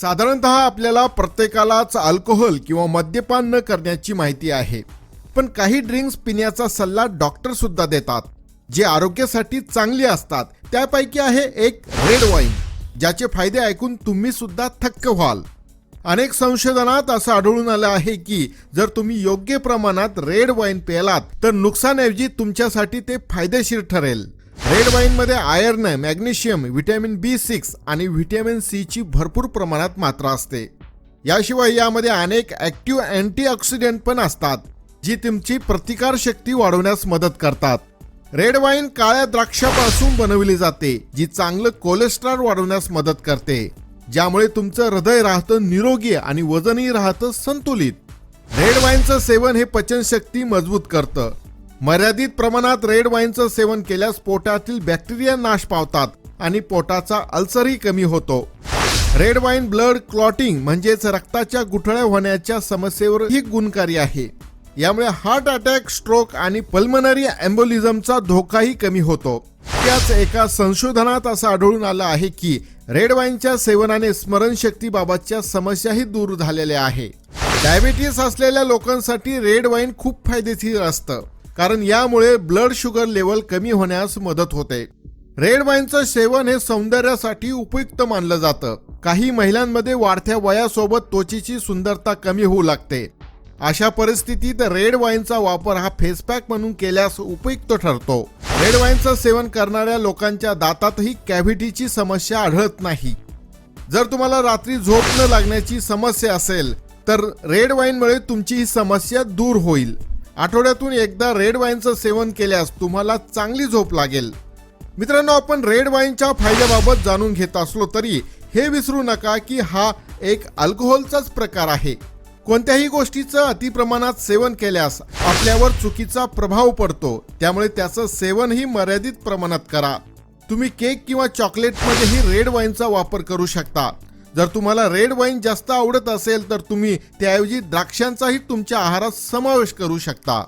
साधारणतः आपल्याला प्रत्येकालाच अल्कोहोल किंवा मद्यपान न करण्याची माहिती आहे. पण काही ड्रिंक्स पिण्याचा सल्ला डॉक्टर सुद्धा देतात. जे आरोग्यासाठी चांगली असतात. त्यापैकी आहे एक रेड वाईन ज्याचे फायदे ऐकून तुम्ही सुद्धा थक्क व्हाल. अनेक संशोधनात असं आढळून आलं आहे की जर तुम्ही योग्य प्रमाणात रेड वाईन प्यालात तर नुकसानऐवजी तुमच्यासाठी ते फायदेशीर ठरेल. Red वाईनमध्ये iron magnesium vitamin B six आणि व्हिटॅमिन सीची भरपूर प्रमाणात मात्रा असते. याशिवाय यामध्ये अनेक ॲक्टिव्ह अँटीऑक्सिडंट पण असतात जी तुमची प्रतिकार शक्ती वाढवण्यास मदत करतात. रेड वाईन काळ्या द्राक्षापासून बनवली जाते जी चांगलं कोलेस्ट्रॉल वाढवण्यास मदत करते. ज्यामुळे तुमचं हृदय राहतं निरोगी आणि वजनही राहतं संतुलित. रेड वाईनचं सेवन हे पचनशक्ती मजबूत करतं. मर्यादित प्रमाणात रेड वाईनचं सेवन केल्यास पोटातील बॅक्टेरिया नाश पावतात आणि पोटाचा अल्सरही कमी होतो. रेड वाईन ब्लड क्लॉटिंग म्हणजेच रक्ताच्या गुठळ्या होण्याच्या समस्येवरही गुणकारी आहे. यामुळे हार्ट अटॅक स्ट्रोक आणि पल्मनरी एम्बोलिझमचा धोकाही कमी होतो. त्याच एका संशोधनात असं आढळून आलं आहे की रेड वाईनच्या सेवनाने स्मरणशक्तीबाबतच्या समस्याही दूर झालेल्या आहे. डायबिटीस असलेल्या लोकांसाठी रेड वाईन खूप फायदेशीर असतं. कारण यामुळे ब्लड शुगर लेवल कमी होण्यास मदत होते. रेड वाईनचं सेवन हे सौंदर्यासाठी उपयुक्त मानलं जातं. काही महिलांमध्ये वाढत्या वयासोबत त्वचेची सुंदरता कमी होऊ लागते. अशा परिस्थितीत रेड वाईनचा वापर हा फेसपॅक म्हणून केल्यास उपयुक्त ठरतो. रेड वाईनचं सेवन करणाऱ्या लोकांच्या दातातही कॅव्हिटीची समस्या आढळत नाही. जर तुम्हाला रात्री झोप न लागण्याची समस्या असेल तर रेड वाईनमुळे तुमची ही समस्या दूर होईल. आठवड्यातून एकदा रेड वाईनचं सेवन केल्यास तुम्हाला चांगली झोप लागेल. मित्रांनो आपण रेड वाईनच्या फायद्याबाबत जाणून घेत असलो तरी हे विसरू नका की हा एक अल्कोहोलचाच प्रकार आहे. कोणत्याही गोष्टीचं अतिप्रमाणात सेवन केल्यास आपल्यावर चुकीचा प्रभाव पडतो. त्यामुळे त्याचं सेवनही मर्यादित प्रमाणात करा. तुम्ही केक किंवा चॉकलेटमध्येही रेड वाईनचा वापर करू शकता. जर तुम्हाला रेड वाईन जास्त आवडत असेल तर तुम्ही त्याऐवजी द्राक्षांचाही तुमच्या आहारात समावेश करू शकता.